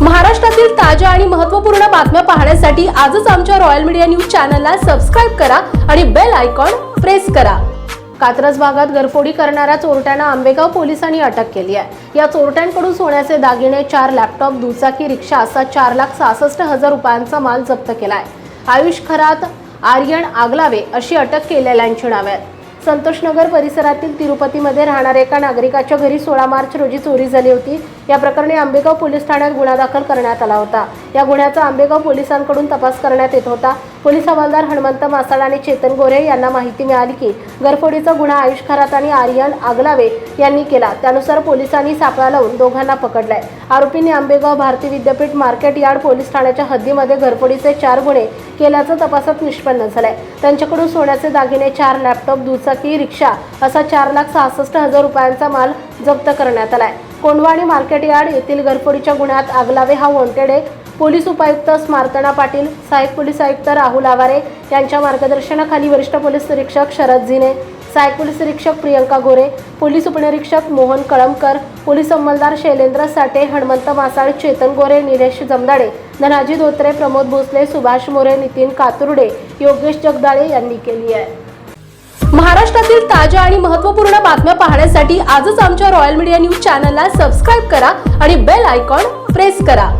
महाराष्ट्रातील ताज्या आणि महत्त्वपूर्ण बातम्या पाहण्यासाठी आजच आमच्या रॉयल मीडिया न्यूज चॅनलला सबस्क्राईब करा आणि बेल आयकॉन प्रेस करा. कात्रज भागात गरफोडी करणाऱ्या चोरट्यांना आंबेगाव पोलिसांनी अटक केली आहे. या चोरट्यांकडून सोन्याचे दागिने चार लॅपटॉप दुचाकी रिक्षा असा चार लाख सहासष्ट हजार रुपयांचा माल जप्त केला आहे आयुष खरात आर्यन आगलावे अशी अटक केलेल्यांची नावे आहेत. संतोषनगर परिसरातील तिरुपतीमध्ये राहणाऱ्या एका नागरिकाच्या घरी सोळा मार्च रोजी चोरी झाली होती. या प्रकरणी आंबेगाव पोलीस ठाण्यात गुन्हा दाखल करण्यात आला होता. या गुन्ह्याचा आंबेगाव पोलिसांकडून तपास करण्यात येत होता. पोलीस हवालदार हनुमंत मासाळ आणि चेतन गोरे यांना माहिती मिळाली की गरफोडीचा गुन्हा आयुष खरात आणि आर्यन आगलावे यांनी केला. त्यानुसार पोलिसांनी सापळा लावून दोघांना पकडलाय. आरोपींनी Ambegaon Bharati Vidyapeeth market yard police ठाण्याच्या हद्दीमध्ये घरफोडीचे चार गुन्हे केल्याचं तपासात निष्पन्न झालंय. त्यांच्याकडून सोन्याचे दागिने चार लॅपटॉप दुचाकी रिक्षा असा चार लाख सहासष्ट हजार रुपयांचा माल जप्त करण्यात आलाय. कोंडवाणी मार्केट यार्ड येथील घरफोडीच्या गुन्ह्यात आगलावे हा वॉन्टेड आहे पोलीस उपायुक्त स्मार्तना पाटील सहाय्यक पोलीस आयुक्त राहुल आवारे यांच्या मार्गदर्शनाखाली वरिष्ठ पोलीस निरीक्षक शरद झिने सहायक पोलीस निरीक्षक प्रियंका गोरे पोलीस उपनिरीक्षक मोहन कळमकर पोलीस अंमलदार शैलेंद्र साठे हनुमंत मासाळ चेतन गोरे निलेश जमदाडे धनाजी धोत्रे प्रमोद भोसले सुभाष मोरे नितीन कातुर्डे योगेश जगदाळे यांनी केली आहे. महाराष्ट्रातील ताज्या आणि महत्त्वपूर्ण बातम्या पाहण्यासाठी आजच आमच्या रॉयल मीडिया न्यूज चॅनलला सबस्क्राईब करा आणि बेल आयकॉन प्रेस करा.